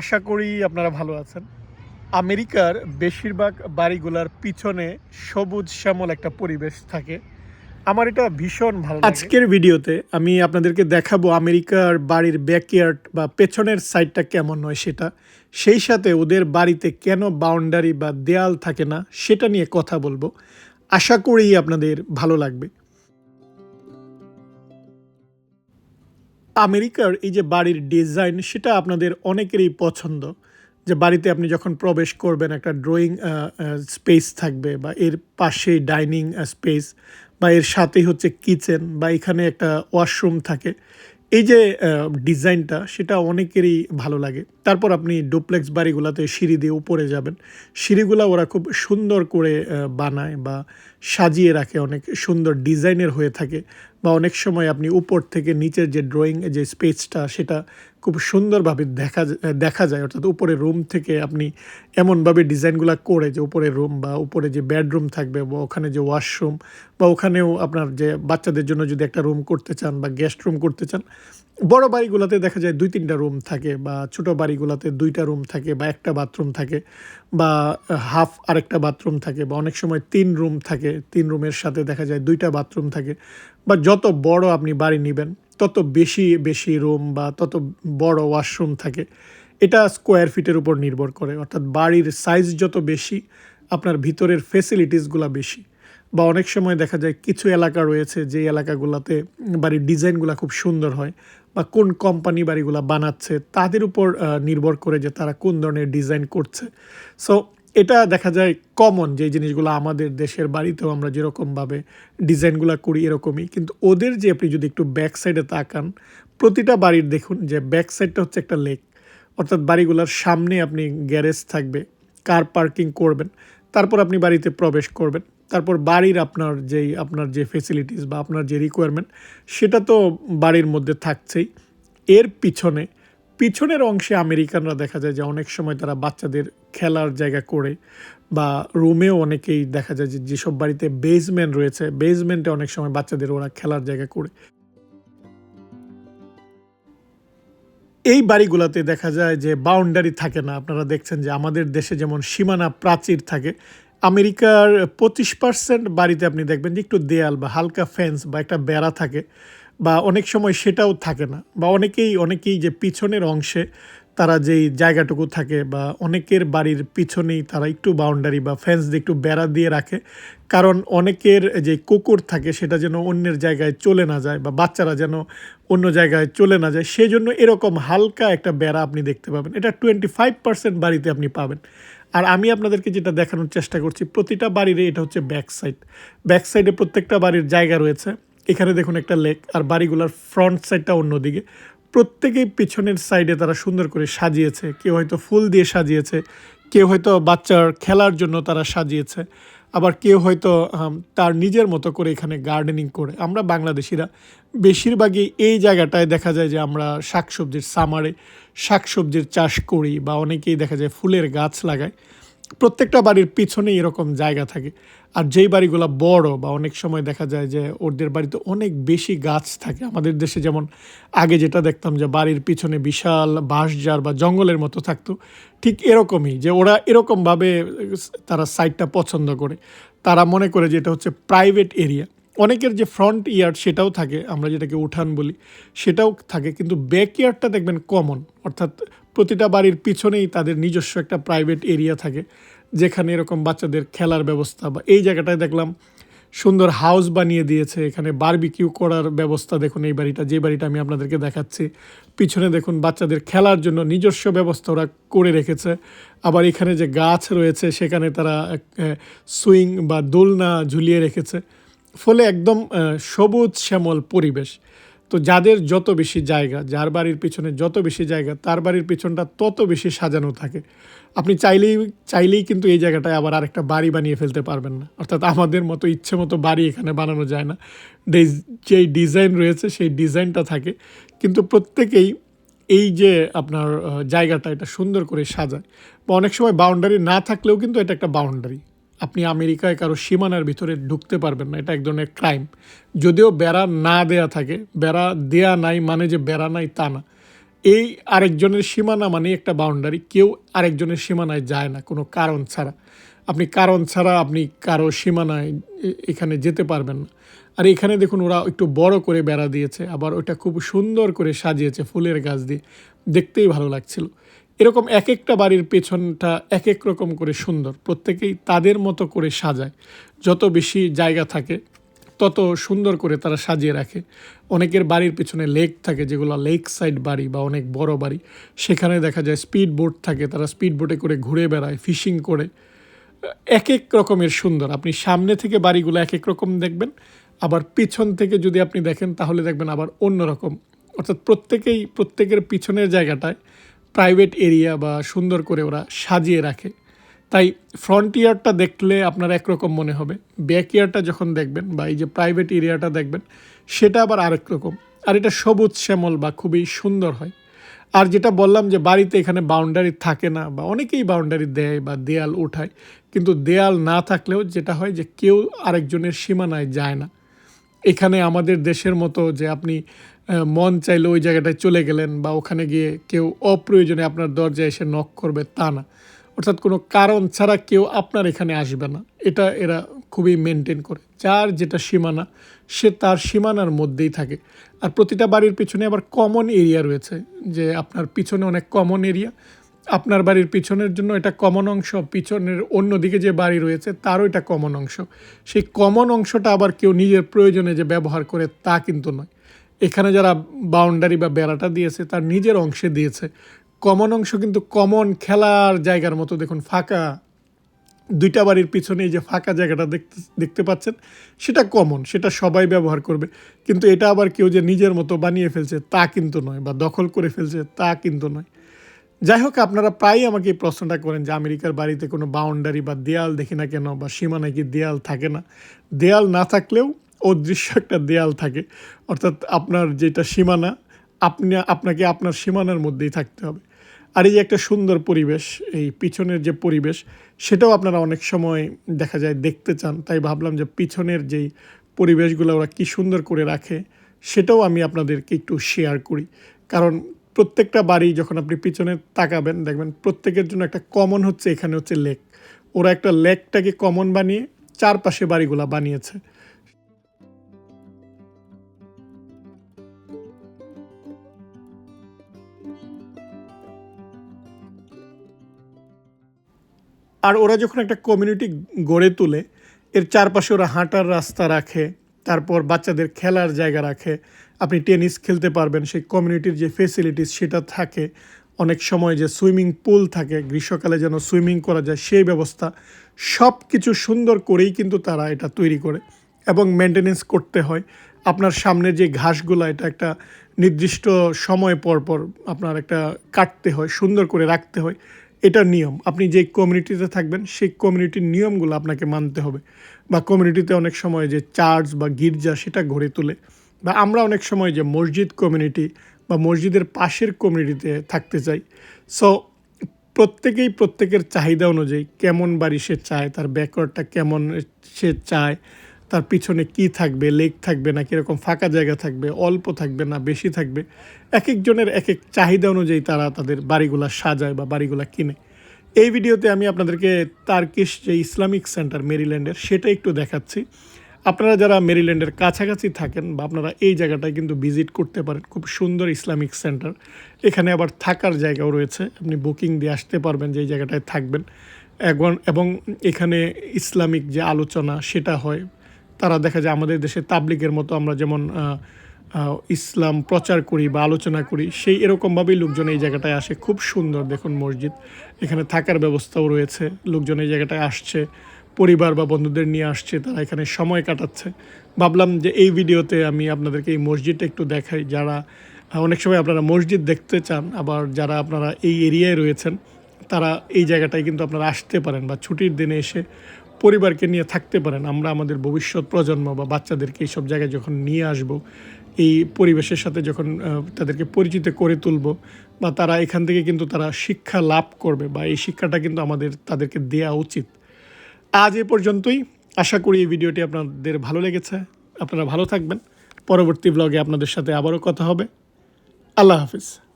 আশা করি আপনারা ভালো আছেন। আমেরিকার বেশিরভাগ বাড়িগুলার পিছনে সবুজ শ্যামল একটা পরিবেশ থাকে। আমার এটা ভীষণ ভালো আজকের ভিডিওতে আমি আপনাদেরকে দেখাবো আমেরিকার বাড়ির ব্যাকইয়ার্ড বা পেছনের সাইডটা কেমন নয় সেটা। সেই সাথে ওদের বাড়িতে কেন বাউন্ডারি বা দেয়াল থাকে না সেটা নিয়ে কথা বলব। আশা করি আপনাদের ভালো লাগবে। আমেরিকার এই যে বাড়ির ডিজাইন, সেটা আপনাদের অনেকেরই পছন্দ। যে বাড়িতে আপনি যখন প্রবেশ করবেন, একটা ড্রয়িং স্পেস থাকবে বা এর পাশেই ডাইনিং স্পেস বা এর সাথেই হচ্ছে কিচেন বা এখানে একটা ওয়াশরুম থাকে। এই যে ডিজাইনটা, সেটা অনেকেরই ভালো লাগে। তারপর আপনি ডুপ্লেক্স বাড়িগুলোতে সিঁড়ি দিয়ে উপরে যাবেন। সিঁড়িগুলো ওরা খুব সুন্দর করে বানায় বা সাজিয়ে রাখে, অনেক সুন্দর ডিজাইনের হয়ে থাকে। বা অনেক সময় আপনি উপর থেকে নিচের যে ড্রয়িং যে স্পেসটা সেটা খুব সুন্দরভাবে দেখা দেখা যায়। অর্থাৎ উপরে রুম থেকে আপনি এমনভাবে ডিজাইনগুলো করে যে উপরে রুম বা উপরে যে বেডরুম থাকবে বা ওখানে যে ওয়াশরুম বা ওখানেও আপনার যে বাচ্চাদের জন্য যদি একটা রুম করতে চান বা গেস্ট রুম করতে চান, বড় বাড়িগুলোতে দেখা যায় দুই তিনটা রুম থাকে বা ছোট বাড়িগুলোতে দুইটা রুম থাকে বা একটা বাথরুম থাকে বা হাফ আরেকটা বাথরুম থাকে বা অনেক সময় তিন রুম থাকে। তিন রুমের সাথে দেখা যায় দুইটা বাথরুম থাকে। বা যত বড় আপনি বাড়ি নেবেন, তত বেশি বেশি রুম বা তত বড় ওয়াশরুম থাকে। এটা স্কোয়ার ফিটের উপর নির্ভর করে। অর্থাৎ বাড়ির সাইজ যত বেশি, আপনার ভিতরের ফেসিলিটিসগুলো বেশি। বা অনেক সময় দেখা যায় কিছু এলাকা রয়েছে, যে এলাকাগুলোতে বাড়ির ডিজাইনগুলো খুব সুন্দর হয় বা কোন কোম্পানি বাড়িগুলো বানাচ্ছে, তাদের উপর নির্ভর করে যে তারা কোন ধরনের ডিজাইন করছে। সো এটা দেখা যায় কমন যে জিনিসগুলো আমাদের দেশের বাড়িতেও আমরা যেরকমভাবে ডিজাইনগুলো করি এরকমই। কিন্তু ওদের যে আপনি যদি একটু ব্যাক সাইডে তাকান, প্রতিটা বাড়ির দেখুন যে ব্যাক সাইডটা হচ্ছে একটা লেক অর্থাৎ বাড়িগুলোর সামনে আপনি গ্যারেজ থাকবে কার পার্কিং করবেন, তারপর আপনি বাড়িতে প্রবেশ করবেন, তারপর বাড়ির আপনার যেই, আপনার যে ফেসিলিটিস বা আপনার যে রিকোয়ারমেন্ট সেটা তো বাড়ির মধ্যে থাকছেই। এর পিছনে পিছনের অংশে আমেরিকানরা দেখা যায় যে অনেক সময় তারা বাচ্চাদের খেলার জায়গা করে বা রুমেও অনেকেই দেখা যায় যে যেসব বাড়িতে বেসমেন্ট রয়েছে বেসমেন্টে অনেক সময় বাচ্চাদের ওরা খেলার জায়গা করে। এই বাড়িগুলোতে দেখা যায় যে বাউন্ডারি থাকে না। আপনারা দেখছেন যে আমাদের দেশে যেমন সীমানা প্রাচীর থাকে, আমেরিকার পঁচিশ পার্সেন্ট বাড়িতে আপনি দেখবেন যে একটু দেয়াল বা হালকা ফেন্স বা একটা বেড়া থাকে। বা অনেক সময় সেটাও থাকে না। বা অনেকেই অনেকেই যে পিছনের অংশে তারা যেই জায়গাটুকু থাকে বা অনেকের বাড়ির পিছনেই তারা একটু বাউন্ডারি বা ফেন্স দিয়ে একটু বেড়া দিয়ে রাখে। কারণ অনেকের যে কুকুর থাকে সেটা যেন অন্যের জায়গায় চলে না যায় বা বাচ্চারা যেন অন্য জায়গায় চলে না যায়, সেজন্য এরকম হালকা একটা বেড়া আপনি দেখতে পাবেন। এটা টোয়েন্টি ফাইভ পার্সেন্ট বাড়িতে আপনি পাবেন। আর আমি আপনাদেরকে যেটা দেখানোর চেষ্টা করছি, প্রতিটা বাড়ির এটা হচ্ছে ব্যাক সাইড ব্যাক সাইডে প্রত্যেকটা বাড়ির জায়গা রয়েছে। এখানে দেখুন একটা লেক আর বাড়িগুলোর ফ্রন্ট সাইডটা অন্যদিকে। প্রত্যেকেই পিছনের সাইডে তারা সুন্দর করে সাজিয়েছে। কেউ হয়তো ফুল দিয়ে সাজিয়েছে, কেউ হয়তো বাচ্চার খেলার জন্য তারা সাজিয়েছে, আবার কেউ হয়তো তার নিজের মতো করে এখানে গার্ডেনিং করে। আমরা বাংলাদেশিরা বেশিরভাগই এই জায়গাটায় দেখা যায় যে আমরা শাকসবজির সামারে শাকসবজির চাষ করি বা অনেকেই দেখা যায় ফুলের গাছ লাগায়। প্রত্যেকটা বাড়ির পিছনে এরকম জায়গা থাকে। আর যেই বাড়িগুলো বড় বা অনেক সময় দেখা যায় যে ওদের বাড়িতে অনেক বেশি গাছ থাকে আমাদের দেশে। যেমন আগে যেটা দেখতাম যে বাড়ির পিছনে বিশাল বাঁশঝাড় বা জঙ্গলের মতো থাকতো, ঠিক এরকমই যে ওরা এরকমভাবে তারা সাইডটা পছন্দ করে। তারা মনে করে যে এটা হচ্ছে প্রাইভেট এরিয়া অনেকের যে ফ্রন্ট ইয়ার্ড সেটাও থাকে, আমরা যেটাকে উঠান বলি, সেটাও থাকে। কিন্তু ব্যাক ইয়ার্ডটা দেখবেন কমন অর্থাৎ প্রতিটা বাড়ির পিছনেই তাদের নিজস্ব একটা প্রাইভেট এরিয়া থাকে, যেখানে এরকম বাচ্চাদের খেলার ব্যবস্থা বা এই জায়গাটায় দেখলাম সুন্দর হাউস বানিয়ে দিয়েছে, এখানে বারবিকিউ করার ব্যবস্থা দেখুন এই বাড়িটা, যে বাড়িটা আমি আপনাদেরকে দেখাচ্ছি। পিছনে দেখুন বাচ্চাদের খেলার জন্য নিজস্ব ব্যবস্থা ওরা করে রেখেছে। আবার এখানে যে গাছ রয়েছে, সেখানে তারা সুইং বা দোলনা ঝুলিয়ে রেখেছে। ফলে একদম সবুজ শ্যামল পরিবেশ। তো যাদের যত বেশি জায়গা, যার বাড়ির পিছনে যত বেশি জায়গা, তার বাড়ির পিছনটা তত বেশি সাজানো থাকে। আপনি চাইলেই চাইলেই কিন্তু এই জায়গাটায় আবার আরেকটা বাড়ি বানিয়ে ফেলতে পারবেন না। অর্থাৎ আমাদের মতো ইচ্ছে মতো বাড়ি এখানে বানানো যায় না। যেই ডিজাইন রয়েছে, সেই ডিজাইনটা থাকে। কিন্তু প্রত্যেকেই এই যে আপনার জায়গাটা, এটা সুন্দর করে সাজায়। বা অনেক সময় বাউন্ডারি না থাকলেও কিন্তু এটা একটা বাউন্ডারি। আপনি আমেরিকায় কারও সীমানার ভিতরে ঢুকতে পারবেন না, এটা এক ধরনের ক্রাইম যদিও বেড়া না দেয়া থাকে, বেড়া দেয়া নাই মানে যে বেড়া নাই তা না। এই আরেকজনের সীমানা মানে একটা বাউন্ডারি কেউ আরেকজনের সীমানায় যায় না, কোনো কারণ ছাড়া। আপনি কারণ ছাড়া আপনি কারও সীমানায় এখানে যেতে পারবেন না। আর এখানে দেখুন ওরা একটু বড় করে বেড়া দিয়েছে, আবার ওটা খুব সুন্দর করে সাজিয়েছে ফুলের গাছ দিয়ে, দেখতেই ভালো লাগছিল। এরকম এক একটা বাড়ির পেছনটা এক এক রকম করে সুন্দর। প্রত্যেকেই তাদের মতো করে সাজায়। যত বেশি জায়গা থাকে, তত সুন্দর করে তারা সাজিয়ে রাখে। অনেকের বাড়ির পিছনে লেক থাকে, যেগুলো লেক সাইড বাড়ি বা অনেক বড় বাড়ি। সেখানে দেখা যায় স্পিড বোট থাকে, তারা স্পিড বোটে করে ঘুরে বেড়ায়, ফিশিং করে। এক এক রকমের সুন্দর। আপনি সামনে থেকে বাড়িগুলো এক এক রকম দেখবেন, আবার পিছন থেকে যদি আপনি দেখেন, তাহলে দেখবেন আবার অন্য রকম। অর্থাৎ প্রত্যেকেই, প্রত্যেকের পিছনের জায়গাটায় প্রাইভেট এরিয়া বা সুন্দর করে ওরা সাজিয়ে রাখে। তাই ফ্রন্ট ইয়ারটা দেখলে আপনার একরকম মনে হবে। ব্যাক ইয়ারটা যখন দেখবেন বা এই যে প্রাইভেট এরিয়াটা দেখবেন, সেটা আবার আরেক রকম। আর এটা সবুজ শ্যামল বা খুবই সুন্দর হয়। আর যেটা বললাম যে বাড়িতে এখানে বাউন্ডারি থাকে না বা অনেকেই বাউন্ডারি দেয় বা দেয়াল উঠায়, কিন্তু দেয়াল না থাকলেও যেটা হয় যে কেউ আরেকজনের সীমানায় যায় না। এখানে আমাদের দেশের মতো যে আপনি মন চাইলে ওই জায়গাটায় চলে গেলেন বা ওখানে গিয়ে কেউ অপ্রয়োজনে আপনার দরজায় এসে নক করবে, তা না। অর্থাৎ কোনো কারণ ছাড়া কেউ আপনার এখানে আসবে না। এটা এরা খুবই মেনটেন করে। যার যেটা সীমানা, সে তার সীমানার মধ্যেই থাকে। আর প্রতিটা বাড়ির পিছনে আবার কমন এরিয়া রয়েছে, যে আপনার পিছনে অনেক কমন এরিয়া আপনার বাড়ির পিছনের জন্য এটা কমন অংশ, পিছনের অন্যদিকে যে বাড়ি রয়েছে তারও এটা কমন অংশ। সেই কমন অংশটা আবার কেউ নিজের প্রয়োজনে যে ব্যবহার করে তা কিন্তু নয়। এখানে যারা বাউন্ডারি বা বেড়াটা দিয়েছে, তার নিজের অংশে দিয়েছে। কমন অংশ কিন্তু কমন খেলার জায়গার মতো, দেখুন ফাঁকা। দুইটা বাড়ির পিছনে যে ফাঁকা জায়গাটা দেখতে দেখতে পাচ্ছেন, সেটা কমন সেটা সবাই ব্যবহার করবে। কিন্তু এটা আবার কেউ যে নিজের মতো বানিয়ে ফেলছে, তা কিন্তু নয়, বা দখল করে ফেলছে, তা কিন্তু নয়। যাই হোক, আপনারা প্রায়ই আমাকে এই প্রশ্নটা করেন যে আমেরিকার বাড়িতে কোনো বাউন্ডারি বা দেয়াল দেখি না কেন, বা সীমানায় কি দেয়াল থাকে না। দেয়াল না থাকলেও অদৃশ্য একটা দেয়াল থাকে। অর্থাৎ আপনার যেটা সীমানা, আপনি, আপনাকে আপনার সীমানার মধ্যেই থাকতে হবে। আর এই যে একটা সুন্দর পরিবেশ, এই পিছনের যে পরিবেশ, সেটাও আপনারা অনেক সময় দেখা যায় দেখতে চান। তাই ভাবলাম যে পিছনের যেই পরিবেশগুলো ওরা কী সুন্দর করে রাখে, সেটাও আমি আপনাদেরকে একটু শেয়ার করি। কারণ প্রত্যেকটা বাড়ি যখন আপনি পিছনে তাকাবেন, দেখবেন প্রত্যেকের জন্য একটা কমন হচ্ছে এখানে হচ্ছে লেক ওরা একটা লেকটাকে কমন বানিয়ে চারপাশে বাড়িগুলা বানিয়েছে। আর ওরা যখন একটা কমিউনিটি গড়ে তোলে, এর চারপাশে ওরা হাঁটার রাস্তা রাখে, তারপর বাচ্চাদের খেলার জায়গা রাখে, আপনি টেনিস খেলতে পারবেন, সেই কমিউনিটির যে ফেসিলিটিস সেটা থাকে, অনেক সময় যে সুইমিং পুল থাকে, গ্রীষ্মকালে যেন সুইমিং করা যায়, সেই ব্যবস্থা সব কিছু সুন্দর করেই কিন্তু তারা এটা তৈরি করে এবং মেনটেনেন্স করতে হয়। আপনার সামনে যে ঘাসগুলো, এটা একটা নির্দিষ্ট সময় পর পর আপনার একটা কাটতে হয়, সুন্দর করে রাখতে হয়। এটা নিয়ম। আপনি যে কমিউনিটিতে থাকবেন, সেই কমিউনিটির নিয়মগুলো আপনাকে মানতে হবে। বা কমিউনিটিতে অনেক সময় যে চার্চ বা গির্জা সেটা গড়ে তোলে। বা আমরা অনেক সময় যে মসজিদ কমিউনিটি বা মসজিদের পাশের কমিউনিটিতে থাকতে চাই। সো প্রত্যেকেই প্রত্যেকের চাহিদা অনুযায়ী কেমন বাড়ি সে চায়, তার ব্যাকওয়ার্ডটা কেমন সে চায় তার পিছনে কি থাকবে, লেক থাকবে না, কীরকম ফাঁকা জায়গা থাকবে, অল্প থাকবে না, বেশি থাকবে, এক একজনের এক এক চাহিদা অনুযায়ী তারা তাদের বাড়িগুলা সাজায় বা বাড়িগুলা কিনে। এই ভিডিওতে আমি আপনাদেরকে তার্কিশ যে ইসলামিক সেন্টার মেরিল্যান্ডের, সেটা একটু দেখাচ্ছি। আপনারা যারা মেরিল্যান্ডের কাছাকাছি থাকেন বা আপনারা এই জায়গাটায় কিন্তু ভিজিট করতে পারেন, খুব সুন্দর ইসলামিক সেন্টার। এখানে আবার থাকার জায়গাও রয়েছে, আপনি বুকিং দিয়ে আসতে পারবেন যে এই জায়গাটায় থাকবেন। এবং এবং এখানে ইসলামিক যে আলোচনা, সেটা হয় তারা দেখা যায় আমাদের দেশে তাবলিগের মতো আমরা যেমন ইসলাম প্রচার করি বা আলোচনা করি, সেই এরকমভাবেই লোকজন এই জায়গাটায় আসে। খুব সুন্দর দেখুন মসজিদ। এখানে থাকার ব্যবস্থাও রয়েছে। লোকজন এই জায়গাটায় আসছে। পরিবার বা বন্ধুদের নিয়ে আসছে। তারা এখানে সময় কাটাচ্ছে। ভাবলাম যে এই ভিডিওতে আমি আপনাদেরকে এই মসজিদটা একটু দেখাই। যারা অনেক সময় আপনারা মসজিদ দেখতে চান, আবার যারা আপনারা এই এরিয়ায় রয়েছেন, তারা এই জায়গাটায় কিন্তু আপনারা আসতে পারেন বা ছুটির দিনে এসে পরিবারকে নিয়ে থাকতে পারেন। আমরা আমাদের ভবিষ্যৎ প্রজন্ম বা বাচ্চাদেরকে এইসব জায়গায় যখন নিয়ে আসব, এই পরিবেশের সাথে যখন তাদেরকে পরিচিত করে তুলব বা তারা এখান থেকে কিন্তু তারা শিক্ষা লাভ করবে বা এই শিক্ষাটা কিন্তু আমাদের, তাদেরকে দেয়া উচিত। আজ এ পর্যন্তই। আশা করি এই ভিডিওটি আপনাদের ভালো লেগেছে। আপনারা ভালো থাকবেন। পরবর্তী ব্লগে আপনাদের সাথে আবারও কথা হবে। আল্লাহ হাফিজ।